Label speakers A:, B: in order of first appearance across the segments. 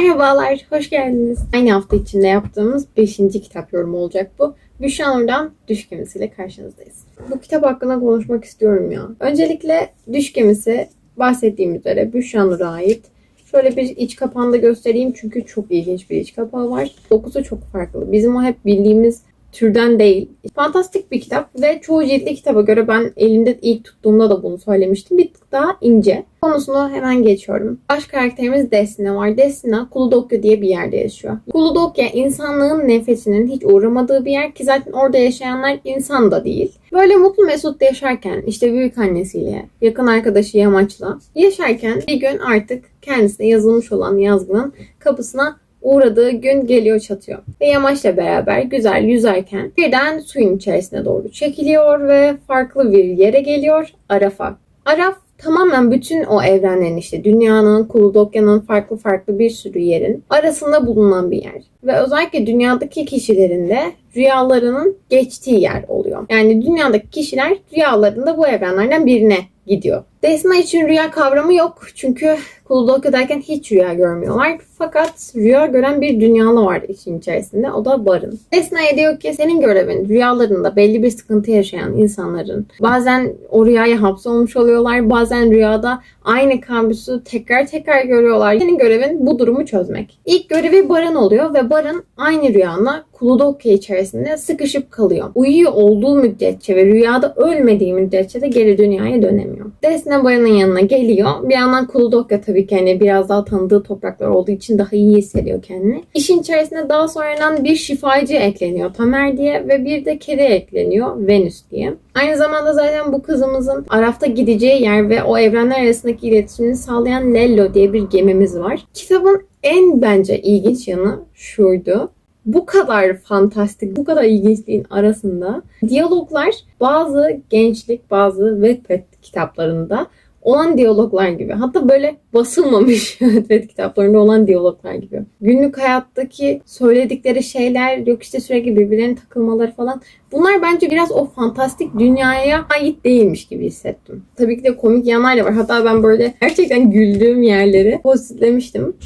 A: Merhabalar, hoş geldiniz. Aynı hafta içinde yaptığımız 5. kitap yorumu olacak bu. Büşra Nur'dan Düş Gemisi ile karşınızdayız. Bu kitap hakkında konuşmak istiyorum ya. Öncelikle Düş Gemisi bahsettiğim üzere Büşra ait. Şöyle bir iç kapağını da göstereyim çünkü çok ilginç bir iç kapağı var. Dokusu çok farklı. Bizim o hep bildiğimiz türden değil. Fantastik bir kitap ve çoğu ciltli kitaba göre ben elimde ilk tuttuğumda da bunu söylemiştim. Bir tık daha ince. Konusunu hemen geçiyorum. Baş karakterimiz Destina var. Destina Kuludokya diye bir yerde yaşıyor. Kuludokya insanlığın nefesinin hiç uğramadığı bir yer ki zaten orada yaşayanlar insan da değil. Böyle mutlu mesut yaşarken işte büyük annesiyle, yakın arkadaşı Yamaç'la yaşarken bir gün artık kendisine yazılmış olan yazgının kapısına uğradığı gün geliyor çatıyor. Ve Yamaç'la beraber güzel yüzerken birden suyun içerisine doğru çekiliyor ve farklı bir yere geliyor. Araf'a. Araf tamamen bütün o evrenlerin işte dünyanın, Kuludokyan'ın farklı farklı bir sürü yerin arasında bulunan bir yer. Ve özellikle dünyadaki kişilerin de rüyalarının geçtiği yer oluyor. Yani dünyadaki kişiler rüyalarında bu evrenlerden birine gidiyor. Desna için rüya kavramı yok. Çünkü Kuludokya'dayken hiç rüya görmüyorlar. Fakat rüya gören bir dünyalı var işin içerisinde. O da Barın. Desna'ya diyor ki senin görevin rüyalarında belli bir sıkıntı yaşayan insanların bazen o rüyaya hapsolmuş oluyorlar. Bazen rüyada aynı kabusu tekrar tekrar görüyorlar. Senin görevin bu durumu çözmek. İlk görevi Barın oluyor ve Barın aynı rüyana Kuludokya içerisinde sıkışıp kalıyor. Uyuyor olduğu müddetçe ve rüyada ölmediği müddetçe de geri dünyaya dönemiyor. Desna Barın'ın yanına geliyor. Bir yandan Kuludokya tabii ki hani biraz daha tanıdığı topraklar olduğu için daha iyi hissediyor kendini. İşin içerisine daha sonradan bir şifacı ekleniyor Tamer diye ve bir de kedi ekleniyor Venüs diye. Aynı zamanda zaten bu kızımızın Araf'ta gideceği yer ve o evrenler arasındaki iletişimini sağlayan Lello diye bir gemimiz var. Kitabın en bence ilginç yanı şuydu bu kadar fantastik, bu kadar ilginçliğin arasında diyaloglar bazı gençlik, bazı Wattpad kitaplarında olan diyaloglar gibi. Hatta böyle basılmamış Wattpad kitaplarında olan diyaloglar gibi. Günlük hayattaki söyledikleri şeyler, yok işte sürekli birbirlerine takılmaları falan. Bunlar bence biraz o fantastik dünyaya ait değilmiş gibi hissettim. Tabii ki de komik yanlar da var. Hatta ben böyle gerçekten güldüğüm yerleri postitlemiştim.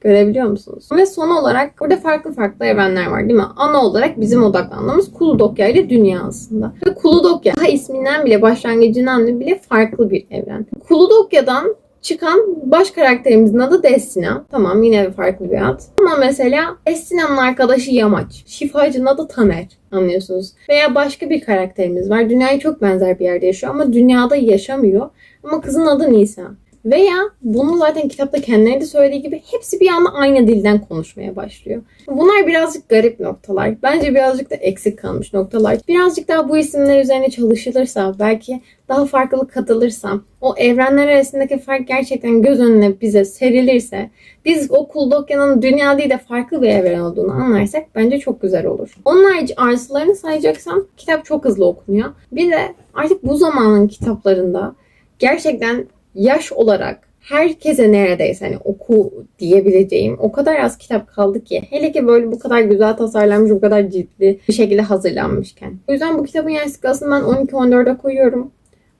A: Görebiliyor musunuz? Ve son olarak burada farklı farklı evrenler var değil mi? Ana olarak bizim odaklandığımız Kuludokya ile dünya aslında. Ve Kuludokya daha isminden bile başlangıcından bile farklı bir evren. Kuludokya'dan çıkan baş karakterimizin adı Destina. Tamam yine farklı bir ad. Ama mesela Destina'nın arkadaşı Yamaç. Şifacının adı Tamer. Anlıyorsunuz. Veya başka bir karakterimiz var. Dünyaya çok benzer bir yerde yaşıyor ama dünyada yaşamıyor. Ama kızın adı Nisa. Veya bunu zaten kitapta kendileri de söylediği gibi hepsi bir anda aynı dilden konuşmaya başlıyor. Bunlar birazcık garip noktalar. Bence birazcık da eksik kalmış noktalar. Birazcık daha bu isimler üzerine çalışılırsa, belki daha farklılık katılırsa, o evrenler arasındaki fark gerçekten göz önüne bize serilirse, biz o Kuldokya'nın dünya değil de farklı bir evren olduğunu anlarsak bence çok güzel olur. Onun harici arzularını sayacaksam kitap çok hızlı okunuyor. Bir de artık bu zamanın kitaplarında gerçekten yaş olarak herkese neredeyse hani oku diyebileceğim o kadar az kitap kaldı ki. Hele ki böyle bu kadar güzel tasarlanmış, bu kadar ciddi bir şekilde hazırlanmışken. O yüzden bu kitabın yaş skalasını ben 12-14'e koyuyorum.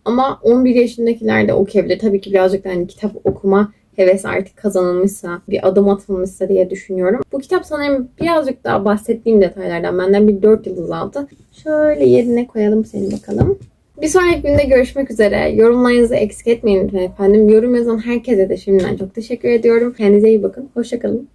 A: Ama 11 yaşındakiler de okuyabilir. Tabii ki birazcık da hani kitap okuma heves artık kazanılmışsa, bir adım atılmışsa diye düşünüyorum. Bu kitap sanırım birazcık daha bahsettiğim detaylardan benden bir 4 yıldız aldı. Şöyle yerine koyalım seni bakalım. Bir sonraki günde görüşmek üzere. Yorumlarınızı eksik etmeyin efendim. Yorum yazan herkese de şimdiden çok teşekkür ediyorum. Kendinize iyi bakın. Hoşçakalın.